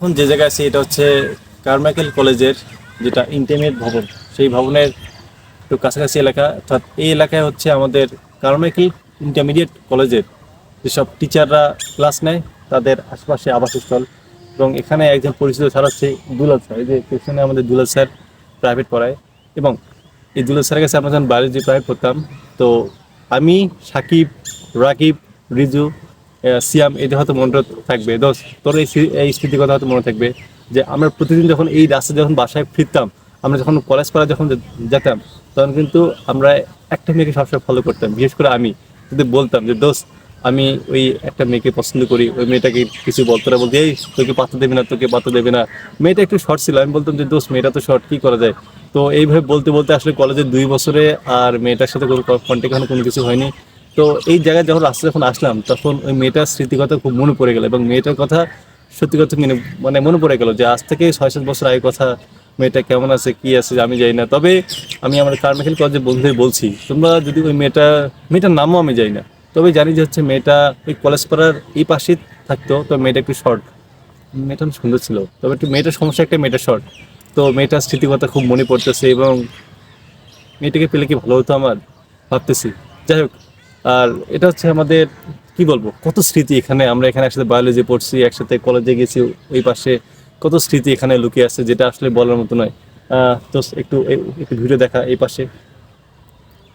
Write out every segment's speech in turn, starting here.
এখন যে জায়গায় আছি, এটা হচ্ছে কারমাইকেল কলেজের যেটা ইন্টারমিডিয়েট ভবন, সেই ভবনের একটু কাছাকাছি এলাকা। অর্থাৎ এই এলাকায় হচ্ছে আমাদের কারমাইকেল ইন্টারমিডিয়েট কলেজের যেসব টিচাররা ক্লাস নেয়, তাদের আশেপাশে আবাসস্থল এবং এখানে একজন পরিচিত স্যার হচ্ছে দুলাল স্যার এই যে পেছনে আমাদের দুলাল স্যার প্রাইভেট পড়ায় এবং এই দুলাল স্যারের কাছে আমরা যখন বায়োলজি প্রাইভেট পড়তাম, তো আমি, সাকিব, রাকিব, রিজু সিয়াম, এদের হয়তো মনে থাকবে। দোষ তোর এই এই স্মৃতির কথা হয়তো মনে থাকবে যে, আমরা প্রতিদিন যখন এই রাস্তা যখন বাসায় ফিরতাম, আমরা যখন কলেজ পড়া যখন যেতাম, তখন কিন্তু আমরা একটা মেয়েকে সবসময় ফলো করতাম, বিশেষ করে আমি। যদি বলতাম যে, দোস্ত, আমি ওই একটা মেয়েকে পছন্দ করি, ওই মেয়েটাকে কিছু বলতো না, বলতে, এই, তোকে পাত্তা দেবে না, তোকে পাত্তা দেবে না। মেয়েটা একটু শর্ট ছিল, আমি বলতাম যে, দোস্ত, মেয়েটা তো শর্ট কী করা যায়? তো এইভাবে বলতে বলতে আসলে কলেজের দুই বছরে আর মেয়েটার সাথে কোনো এখনও কোনো কিছু হয়নি। তো এই জায়গায় যখন রাস্তা যখন আসলাম, তখন ওই মেয়েটার স্মৃতি কথা খুব মনে পড়ে গেল এবং মেয়েটার কথা সত্যি কথা মেনে মানে মনে পড়ে গেল যে আজ থেকে ছয় সাত বছর আগে কথা, মেয়েটা কেমন আছে, কি আছে, আমি জানি না। তবে আমি আমার কারমেখিল কলেজের বন্ধুদের বলছি, তোমরা যদি ওই মেয়েটা, মেয়েটার নামও আমি জানি না। তবে জানি যে হচ্ছে মেয়েটা ওই কলেজ পাড়ার এই পাশেই থাকতো, তো মেয়েটা একটু শর্ট মেয়েটা সুন্দর ছিল, তবে একটু মেয়েটার সমস্যা একটা, মেয়েটা শর্ট তো মেয়েটার স্মৃতিকথা খুব মনে পড়তেছে এবং মেয়েটাকে পেলে কি ভালো হতো আমার? ভাবতেছি। যাই হোক আর এটা হচ্ছে আমাদের, কি বলব, কত স্মৃতি এখানে, আমরা এখানে একসাথে বায়োলজি পড়ছি, একসাথে কলেজে গেছি, ওই পাশে কত স্মৃতি এখানে লুকিয়ে আছে, যেটা আসলে বলার মতো নয়। তো একটু একটু ভিডিও দেখা এই পাশে,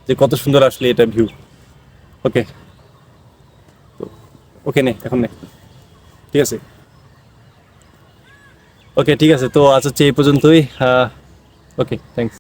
যে কত সুন্দর আসলে এটা ভিউ ওকে ওকে নে, এখন নে। ঠিক আছে? ওকে ঠিক আছে, তো আজ হচ্ছে এই পর্যন্তই। Okay thanks